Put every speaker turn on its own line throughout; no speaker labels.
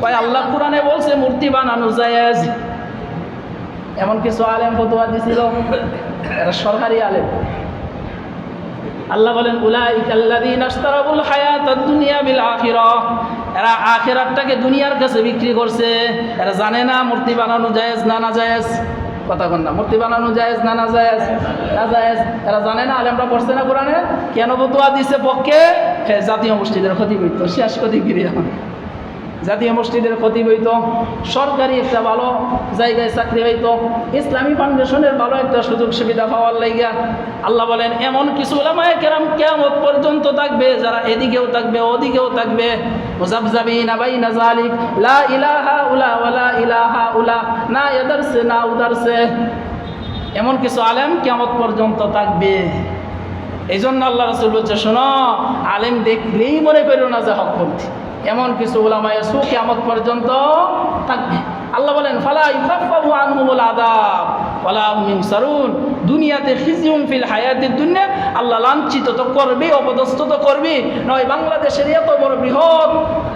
কয়, আল্লাহ কোরআনে বলছে, মূর্তি বানানো জায়েজ। এমন কিছু আলেম ফতোয়া দিছিল, এরা সরকারি আলেম। আল্লাহ বলেন, উলাইকাল্লাযীনা ইশতারাবুল হায়াতাদ দুনিয়া বিল এরা আখিরাতটাকে দুনিয়ার কাছে বিক্রি করছে। এরা জানে না মূর্তি বানানো জায়েজ না না জায়েজ। কথা কন না, মূর্তি বানানো জায়েজ না না জায়েজ? না জায়েজ। এরা জানে না, আলেমরা পড়ছে না কোরআনে? কেন ফতোয়া দিছে পক্ষে? জাতীয় মসজিদের ক্ষতি হইতো শেষ ক্ষতি গিরিয়া জাতীয় মসজিদের ক্ষতি হইতো, সরকারি একটা ভালো জায়গায় চাকরি হইতো, ইসলামী ফাউন্ডেশনের ভালো একটা সুযোগ সুবিধা পাওয়ার লাইগা আল্লাহ বলেন, এমন কিছু ওলামায়ে কেরাম কেয়ামত পর্যন্ত থাকবে, যারা এদিকেও থাকবে, ওদিকেও থাকবে। লা ইলাহা উলা উলা, না এদারসে না এমন কিছু আলেম কেমন পর্যন্ত থাকবে। এই জন্য আল্লাহ রসুল বলছে, শোনো, আলেম দেখলেই মনে করো না যে হকপন্থী এমন কিছু ওলামায় সু কেমন পর্যন্ত থাকবে। আল্লাহ বলেন, ফালা ইউখাফাফু আনহুমুল আযাব, ওয়ালা হুম ইনসারুন। দুনিয়াতে খিজিউম ফিল হায়াতিদ দুনিয়া, আল্লাহ লাঞ্ছিত তো করবে, অপদস্থ তো করবে। নয়, বাংলাদেশের এত বড় বৃহৎ,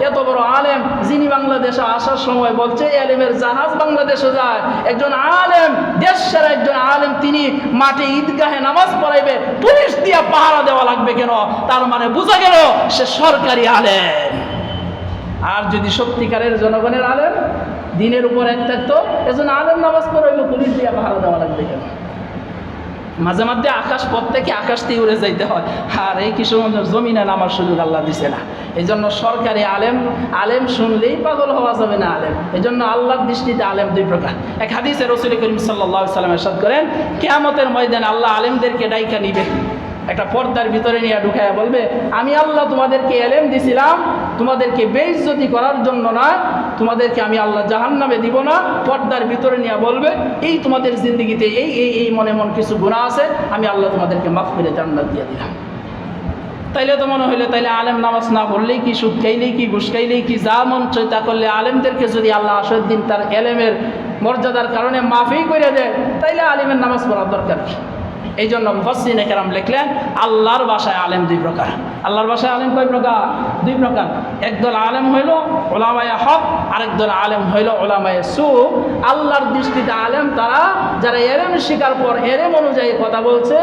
এত বড় আলেম, যিনি বাংলাদেশে আসার সময় বলছে আলেমের জাহাজ বাংলাদেশে যায়। একজন আলেম দেশ সেরা একজন আলেম, তিনি মাঠে ঈদগাহে নামাজ পড়াইবে, পুলিশ দিয়া পাহারা দেওয়া লাগবে কেন? তার মানে বোঝা গেল, সে সরকারি আলেম। আর যদি সত্যিকারের জনগণের আলেম, দিনের উপর এক থাকতো এজন আলেম নামাজ পড়ে পড়াইল পুলিশ দিয়া পাহারা দেওয়া লাগবে কেন? মাঝে মাঝে আকাশ পথ থেকে আকাশ দিয়ে উড়ে যাইতে হয়। আর এই কিশোরগঞ্জের জমিনে নামার সুযোগ আল্লাহ দিছে না। এই জন্য সরকারি আলেম আলেম শুনলেই পাগল হওয়া যাবে না আলেম। এই জন্য আল্লাহর দৃষ্টিতে আলেম দুই প্রকার। এক হাদিসে রসুল করিম সাল্লাহ সাল্লাম এরশাদ করেন, কেয়ামতের ময়দানে আল্লাহ আলেমদেরকে ডাইকা নিবে। একটা পর্দার ভিতরে নিয়ে ঢুকায় বলবে, আমি আল্লাহ তোমাদেরকে এলেম দিছিলাম তোমাদেরকে বেইজ্জতি করার জন্য না, তোমাদেরকে আমি আল্লাহ জাহান নামে দিব না, পর্দার ভিতরে নিয়ে বলবে, এই তোমাদের জিন্দগিতে এই এই এই মনে মন কিছু গুণা আছে, আমি আল্লাহ তোমাদেরকে মাফ করে জান্নাত দিয়ে দিলাম। তাইলে তো মনে হইলে, তাইলে আলেম নামাজ না পড়লেই কি সুদ খাইলেই কি, ঘুষ খাইলেই কি, যা মন চায় তা করলে আলেমদেরকে যদি আল্লাহ আসর দিন, তার এলেমের মর্যাদার কারণে মাফি করে দেয়, তাইলে আলেমের নামাজ পড়ার দরকার কি? এই জন্য মুফাসিন একরাম লিখলেন আল্লাহর ভাষায় আলেম দুই প্রকার। আল্লাহর ভাষায় আলেম কয় প্রকার? দুই প্রকার। একদল আলেম হইল ওলামায় হক আরেক দল আলেম হইল ওলামায় সু। আল্লাহর দৃষ্টিতে আলেম তারা, যারা এরেম শিকার পর এরেম অনুযায়ী কথা বলছে,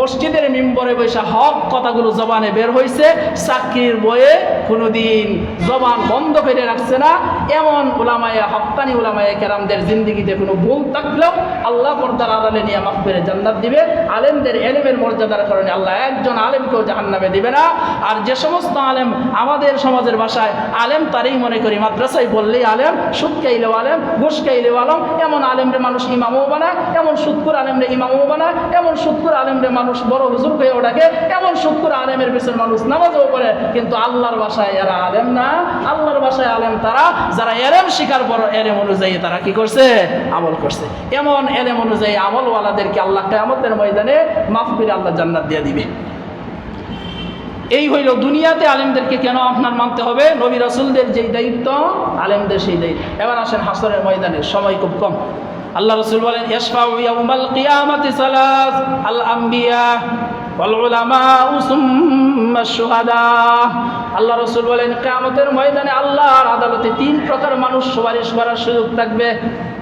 মসজিদের মিম্বরে বৈশা হক কথাগুলো জবানে বের হয়েছে চাকরির বইয়ে কোনোদিন জবান বন্ধ করে রাখছে না এমন ওলামায়ে হকানি ওলামায়ে কেরামদের জিন্দিগিতে কোনো ভুল থাকলেও আল্লাহ পর্দার আড়ালে নিয়ে মাফ করে জান্নাত দিবে। আলেমদের এলেমের মর্যাদার কারণে আল্লাহ একজন আলেমকেও জাহান্নামে দিবে না। আর যে সমস্ত আলেম আমাদের সমাজের ভাষায় আলেম তারই মনে করি, মাদ্রাসায় বললেই আলেম, সুদ খাইলেও আলেম, ঘুষ আলম, এমন আলেমরে মানুষ ইমামও বানায়, এমন সুদকুর আলেমরে ইমামও বানায়, এমন সুদকুর আলেমরে মানুষ বড় হুজুর হয়ে ওটাকে এমন সুদকুর আলেমের পিছনে মানুষ নামাজও করে কিন্তু আল্লাহর ভাষায় এরা আলেম না। আল্লাহর ভাষায় আলেম তারা যারা এলেম শিকার পর এলেম অনুযায়ী তারা কি করছে? আমল করছে। এমন এলেম অনুযায়ী আমলওয়ালাদেরকে আল্লাহ কেমতের ময়দানে মাফ করে আল্লাহ জান্নাত দিয়ে দিবে। এই হইল দুনিয়াতে আলেমদেরকে কেন আপনার মানতে হবে? নবী রাসুলদের যেই দায়িত্ব, আলেমদের সেই দায়িত্ব। এবার আসেন হাসরের ময়দানে, সময় খুব কম। আল্লাহ রসুল বলেন ইয়াউমাল কিয়ামাতি সালাস আল ওয়াল উলামা শুহাদা আল্লাহ রসুল বলেন কামতের ময়দানে আল্লাহর আদালতে তিন প্রকার মানুষ সুপারিশ করার সুযোগ থাকবে।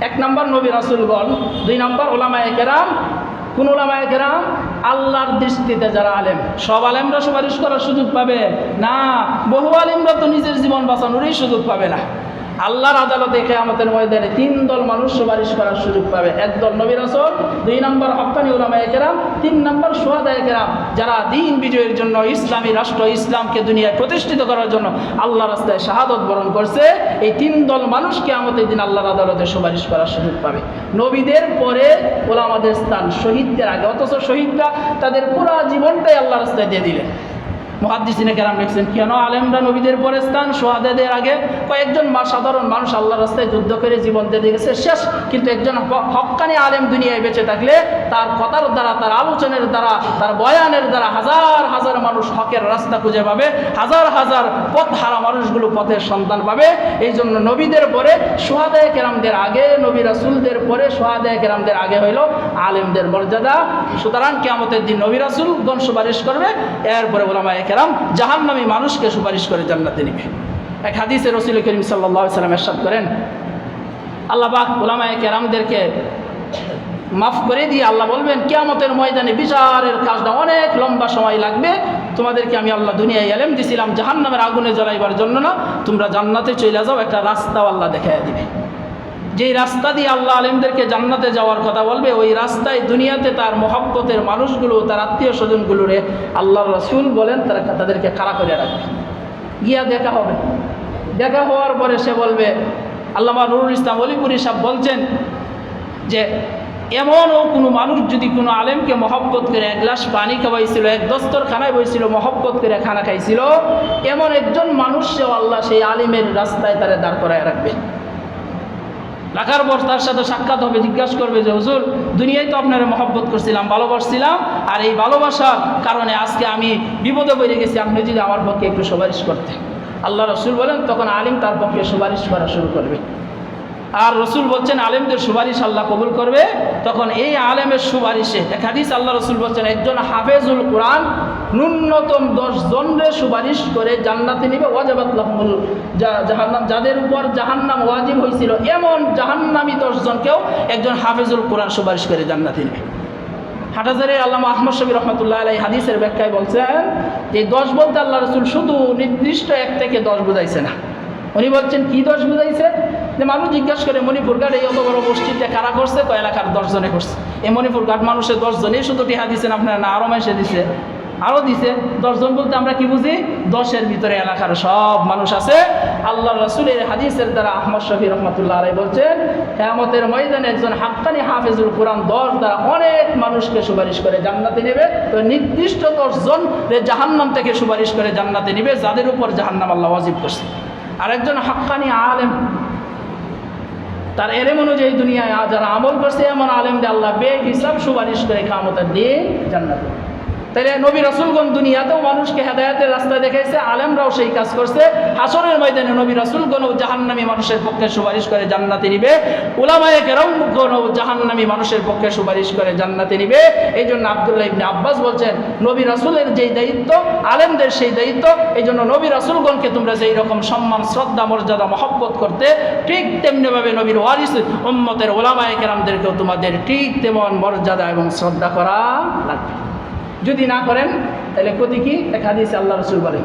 এক নম্বর নবী রাসূলগণ, দুই নম্বর ওলামায়ে কেরাম। কোন ওলামায়ে কেরাম? আল্লাহর দৃষ্টিতে যারা আলেম, সব আলেমরা সুপারিশ করার সুযোগ পাবে। না, বহু আলেমরা তো নিজের জীবন বাঁচানোরই সুযোগ পাবে না। আল্লাহর আদালতে কেয়ামতের ময়দানে তিন দল মানুষ সুপারিশ করার সুযোগ পাবে। এক দল নবীর আসর দুই নম্বর হকানি উলামায়ে কেরাম, তিন নম্বর সোহাদায় কেরাম, যারা দিন বিজয়ের জন্য ইসলামী রাষ্ট্র, ইসলামকে দুনিয়ায় প্রতিষ্ঠিত করার জন্য আল্লাহ রাস্তায় শাহাদত বরণ করছে, এই তিন দল মানুষ কেয়ামতের দিন আল্লাহর আদালতে সুপারিশ করার সুযোগ পাবে। নবীদের পরে ওলামাদের স্থান শহীদদের আগে, অথচ শহীদরা তাদের পুরা জীবনটাই আল্লাহ রাস্তায় দিয়ে দিলেন। মহাদ্দিসিনে কেরাম লিখছেন, কেন আলেমরা নবীদের পরে স্থান সোহাদেদের আগে কয়েকজন মা সাধারণ মানুষ আল্লাহ রাস্তায় যুদ্ধ করে জীবন দিয়ে গেছে, শেষ। কিন্তু একজন হ- হক্কানি আলেম দুনিয়ায় বেঁচে থাকলে তার কথার দ্বারা, তার আলোচনার দ্বারা, তার বয়ানের দ্বারা হাজার হাজার মানুষ হকের রাস্তা খুঁজে পাবে, হাজার হাজার পথ হারা মানুষগুলো পথের সন্তান পাবে। এই জন্য নবীদের পরে, সোহাদায় কেরামদের আগে, নবী রাসুলদের পরে, সোহাদায় কেরামদের আগে হইল আলেমদের মর্যাদা। সুতরাং কেয়ামতের দিন নবী রাসুল রাসুলগণ সুপারিশ করবে, এরপরে ওলামায় কেরাম, জাহান্নামী মানুষকে সুপারিশ করে জান্নাতে নিবে। এক হাদিসে রসুল করিম সাল্লা সাল্লাম এরশাদ করেন, আল্লাহ পাক ওলামায় কেরামদেরকে মাফ করে দিয়ে আল্লাহ বলবেন, কেয়ামতের ময়দানে বিচারের কাজটা অনেক লম্বা সময় লাগবে, তোমাদেরকে আমি আল্লাহ দুনিয়ায় এলেম দিছিলাম, জাহান্নামের আগুনে জ্বলাইবার জন্য না, তোমরা জান্নাতে চলে যাও, একটা রাস্তাও আল্লাহ দেখাই দিবে। যেই রাস্তা দিয়ে আল্লাহ আলেমদেরকে জান্নাতে যাওয়ার কথা বলবে, ওই রাস্তায় দুনিয়াতে তার মহব্বতের মানুষগুলো, তার আত্মীয় স্বজনগুলোরে আল্লাহ রসুল বলেন, তারা তাদেরকে খাড়া করে রাখবে। গিয়া দেখা হবে। দেখা হওয়ার পরে সে বলবে, আল্লামা নুরুল ইসলাম অলিপুরি সাহেব বলছেন যে, এমনও কোনো মানুষ যদি কোনো আলেমকে মহব্বত করে এক গ্লাস পানি খাওয়াইছিল, এক দস্তর খানায় বইছিল, মহব্বত করে খানা খাইছিল, এমন একজন মানুষ সেও আল্লাহ সেই আলিমের রাস্তায় তারা দাঁড় করায় রাখবে। রাখার পর তার সাথে সাক্ষাৎ হবে, জিজ্ঞাসা করবে যে, হুজুর, দুনিয়ায় তো আপনারা মহব্বত করছিলাম, ভালোবাসছিলাম, আর এই ভালোবাসার কারণে আজকে আমি বিপদে পড়ে গেছি, আপনি যদি আমার পক্ষে একটু সুপারিশ করতেন। আল্লাহ রসুল বলেন, তখন আলিম তার পক্ষে সুপারিশ করা শুরু করবে। আর রসুল বলছেন, আলেমদের সুপারিশ আল্লাহ কবুল করবে। তখন এই আলেমের সুপারিশে, এক হাদিস আল্লাহ রসুল বলছেন, একজন হাফেজুল কোরআন ন্যূনতম দশ জনরে সুপারিশ করে জান্নাতে নিবে, ওয়াজাবাত লাহমুল জাহান্নাম। যাদের উপর জাহান্নাম ওয়াজিব হয়েছিল এমন জাহান্নামী দশজনকেও একজন হাফেজুল কোরআন সুপারিশ করে জান্নাতে নেবে। হাটাজারে আল্লাহ আহমদ শবী রহমতুল্লাহ আলাই হাদিসের ব্যাখ্যায় বলছেন যে দশ বলতে আল্লাহ রসুল শুধু নির্দিষ্ট এক থেকে দশ বোঝাইছে না। উনি বলছেন, কি দশ বুঝাইছে? যে মানুষ জিজ্ঞাসা করে মণিপুর ঘাট এই অত বড় মসজিদটা কারা করছে? কয় এলাকার দশজনে করছে। এই মণিপুর ঘাট মানুষের দশজনেই শুধু টিহা দিচ্ছেন আপনারা, না আরও মাসে দিছে। আরও দিছে, দশজন বলতে আমরা কি বুঝি? দশের ভিতরে এলাকার সব মানুষ আছে। আল্লাহ রসুলের হাদিসের দ্বারা আহমদ শফি রহমতুল্লাহ আলাই বলছেন হেমতের ময়দানে একজন হাক্কানি হাফেজুল কোরআন দশ দ্বারা অনেক মানুষকে সুপারিশ করে জান্নাতে নেবে। তো নির্দিষ্ট দশজন জাহান্নাম থেকে সুপারিশ করে জান্নাতে নেবে, যাদের উপর জাহান্নাম আল্লাহ ওয়াজিব করছে। আরেকজন হাক্কানি আলেম, তার এলেম অনুযায়ী দুনিয়ায় যারা আমল করছে, এমন আলেম যে আল্লাহ বে হিসাব সুপারিশ করে খামতার দিয়ে জান্নাত তাইলে নবী রসুলগণ দুনিয়াতেও মানুষকে হেদায়তের রাস্তা দেখাইছে, আলেমরাও সেই কাজ করছে। হাসরের ময়দানে নবী রসুলগণও জাহান্নামী মানুষের পক্ষে সুপারিশ করে জান্নাতে নিবে। উলামায়ে কেরামগণও জাহান্নামী মানুষের পক্ষে সুপারিশ করে জান্নাতে নিবে। এই জন্য আবদুল্লাহ ইবনে আব্বাস বলছেন, নবী রাসুলের যেই দায়িত্ব, আলেমদের সেই দায়িত্ব এই জন্য নবী রাসুলগণকে তোমরা যেই রকম সম্মান, শ্রদ্ধা, মর্যাদা, মহব্বত করতে, ঠিক তেমনিভাবে নবীর ওয়ারিস উম্মতের ওলামায়ে কেরামদেরকেও তোমাদের ঠিক তেমন মর্যাদা এবং শ্রদ্ধা করা লাগবে। যদি না করেন, তাহলে ক্ষতি কি? এক হাদিস আল্লাহ রসুল বলেন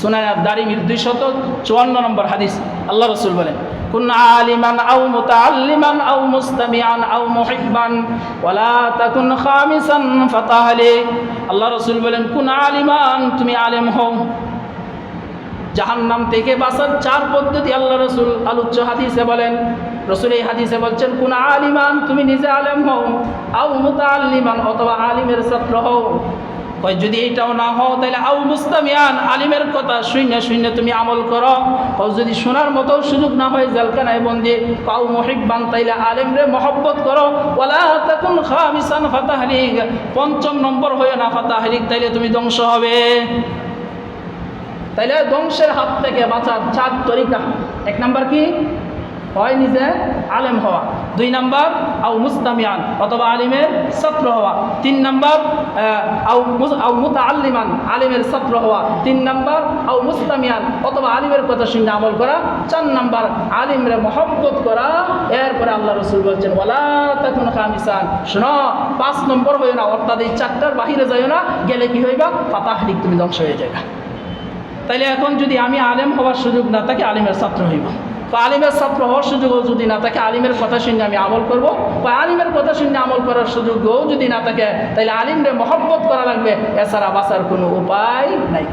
সোনার দারিমির দুইশত চুয়ান্ন নম্বর হাদিস আল্লাহ রসুল বলেন কুন আলিমান আও মুতাআল্লিমান আও মুস্তামিআন আও মুহিব্বান, ওয়ালা তাকুন খামিসান ফাতাহলি। আল্লাহ রসুল বলেন কুন আলিমান, তুমি আলেম হও। জাহান্নাম থেকে বাঁচার চার পদ্ধতি আল্লাহ রসুল আলোচ্য হাদিসে বলেন রসুল এই হাদিসে বলছেন, কোন আলিমান, তুমি নিজে আলেম হও আউ মুতা আলিমান অথবা আলিমের ছাত্র হও। কয়, যদি এইটাও না হও তাহলে আউ মুস্তামিয়ান, আলিমের কথা শূন্য শূন্য তুমি আমল করো। কও যদি শোনার মতো সুযোগ না হয়, জেলখানায় বন্দি কাউ মহিব্বান, তাইলে আলিমরে মহব্বত করো। ওলা তাকুন খামিসান ফাতাহরিক পঞ্চম নম্বর হয়ে না ফাতাহরিক তাইলে তুমি ধ্বংস হবে। তাইলে ধ্বংসের হাত থেকে বাঁচার চার তরিকা। এক নাম্বার কি? হয় নিজে আলেম হওয়া। দুই নাম্বার আউ মুস্তামিয়ান অথবা আলিমের ছাত্র হওয়া। তিন নাম্বার আউ আউ মুতা আল্লিমান আলিমের ছাত্র হওয়া। তিন নাম্বার আউ মুস্তামিয়ান অথবা আলিমের কথা শুনে আমল করা। চার নাম্বার, আলিমরে মহব্বত করা। এরপরে আল্লাহ রসুল বলছেন ওলা তখন খামিসান। শোনো, পাঁচ নম্বর হয়ে না, অর্থাৎ এই চারটার বাহিরে যাইও না, গেলে কি হইবা? পাতাহারিক তুমি ধ্বংস হয়ে যাবে তাইলে এখন যদি আমি আলেম হওয়ার সুযোগ না থাকে, আলিমের ছাত্র হইব। আলিমের ছাত্র হওয়ার সুযোগও যদি না থাকে, আলিমের কথা শুনে আমি আমল করব। বা আলিমের কথা শুনে আমল করার সুযোগও যদি না থাকে তাহলে আলিমরে মহব্বত করা লাগবে, এছাড়া বাঁচার কোনো উপায় নাই।